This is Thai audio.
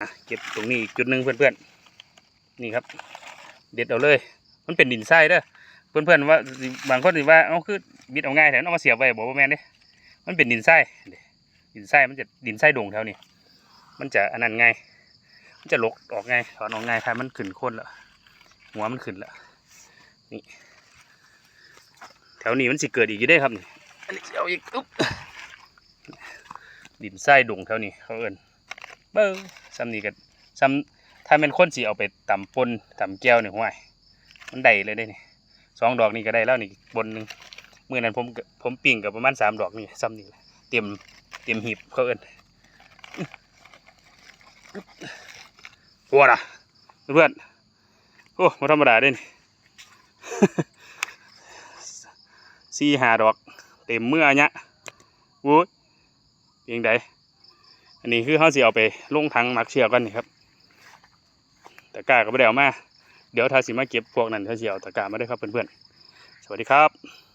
อะเก็บตรงนี้จุดหนึ่งเพื่อนๆนี่ครับ เด็ดเอาเลย มันเป็นดินทรายเด้อเพื่อนๆว่าบางคนสิว่าเอาคือบิดเอาง่ายแถมเอามาเสียบไว้บอกว่าแม่นเด้มันเป็นดินทรายเด้ดินทรายมันจะดินทรายดงแถวนี้มันจะอันนั้นไงายมันจะลกออกไงายถอนออกไงายถ้ามันขึ้นโคนแล้วหัวมันขึ้นแล้วนี่แถวนี้มันสิเกิดอีกอยู่ได้ครับนี่อันนี้เอาอีกอุ๊บดินทรายดงแถวนี้เขาเอิ้นเบิ้ง ซ้ำนี่ก็ซ้ำถ้าเป็นคนสิเอาไปตำปนตำแก้วนี่ห่วยมันได้เลยได้นี่สองดอกนี่ก็ได้แล้วนี่บนหนึ่งเมื่อนั้นผมผมปิ้งกับประมาณสามดอกนี่ซ้ำนี่แหละเตรียมเตรียมหีบเขาเอิ้นปวดอะเพื่อนโอ้มาธรรมดาเด้นี่สี่หาดอก เต็มเมื่อเนี้ยโว้ยเพียงใด อันนี้คือเขาสิเอาไปลงทังมักเชือกกันนี่ครับตะกร้าก็ไม่ได้เอามา เดี๋ยวท้าสิมาเก็บพวกนั้นเขาสิเอาตะกร้ามาด้ครับเพื่อนๆ สวัสดีครับ